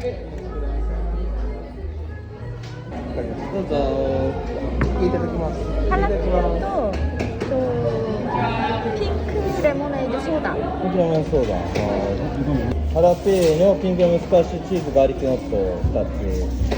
どうぞいただきます。カラメルとピンクレモネードソーダ。ピンクレモネードソーダ。ハラペーニョピンクレモンスカッシュチーズガーリックナッツ二つ。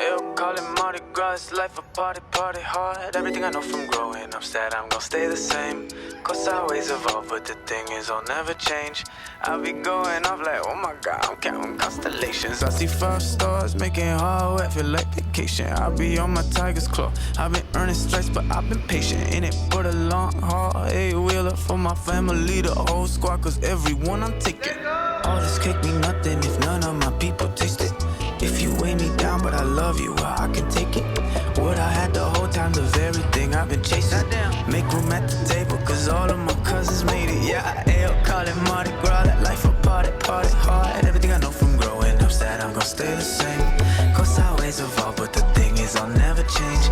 Ayo, call it Mardi Gras, life a party, party hard. Everything I know from growing up said I'm gonna stay the same. Cause I always evolve, but the thing is, I'll never change. I'll be going off like, oh my god, I'm counting constellations. I see five stars, making hard work feel like vacation. I'll be on my tiger's claw. I've been earning stripes, but I've been patient in it for the long haul. Eight wheeler for my family, the whole squad, cause everyone I'm taking. All this cake mean nothing if none of my people taste it. If you weigh me down, but I love you, well, I can take it. What I had the whole time, the very thing I've been chasing. Make room at the table, cause all of my cousins made it. Yeah, I I L, call it Mardi Gras, that life a party, party hard. Everything I know from growing up said I'm gonna stay the same. Cause I always evolve, but the thing is, I'll never change.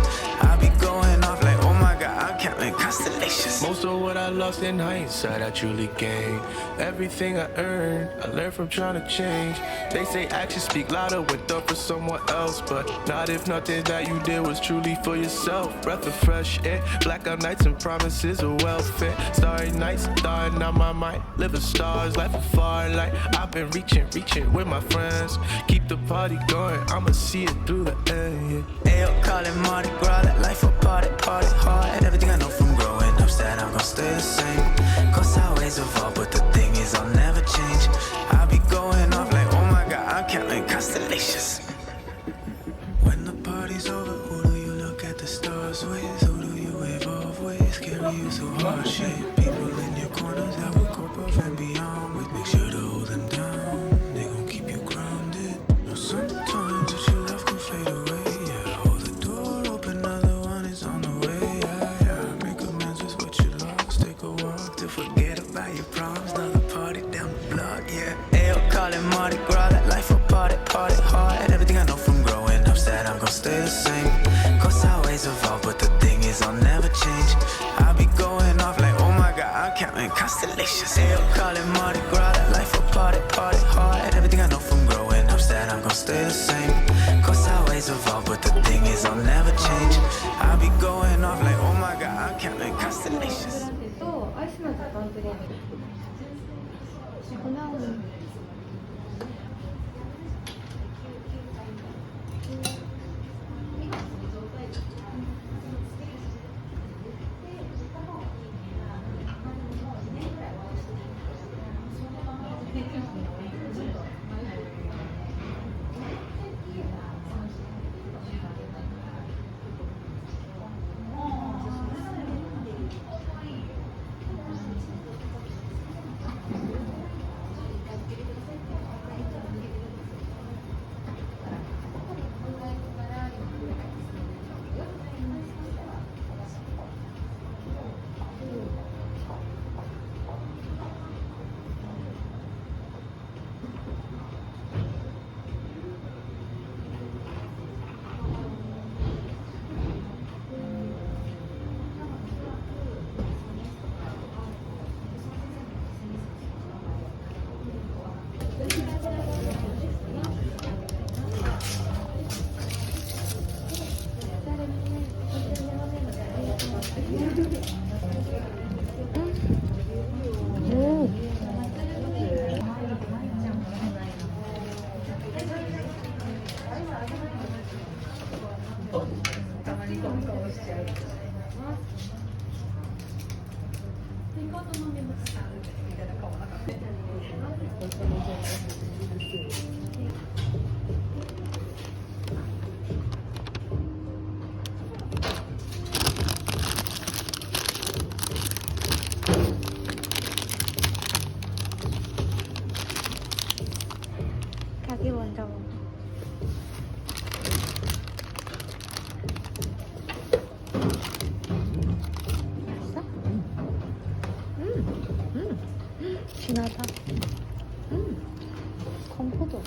Lost in hindsight, I truly gained. Everything I earned, I learned from trying to change. They say actions speak louder when done for someone else, but not if nothing that you did was truly for yourself. Breath of fresh air, blackout nights and promises of welfare. Starry nights, starring out my mind. Living stars, life far light. I've been reaching, reaching with my friends. Keep the party going, I'ma see it through the end. Yeah. Ayo, call it Mardi Gras, stay the same. Cause I always evolve, but the thing is I'll never change. I'll be going off like, oh my god, I'm counting constellations. Ayo, call it Mardi Gras. That life a party, party hard. Everything I know from growing up said I'm gonna stay the same. Cause I always evolve, but the thing is I'll never change. I'll be going off like, oh my god, I'm counting constellations. とアイスのジャパン テイクアウトもしうみたいな顔。 진하다. 음, 건포도.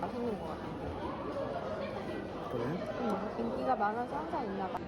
맛있는 것 같아. 그래? 응, 인기가 많아서 항상 있나 봐.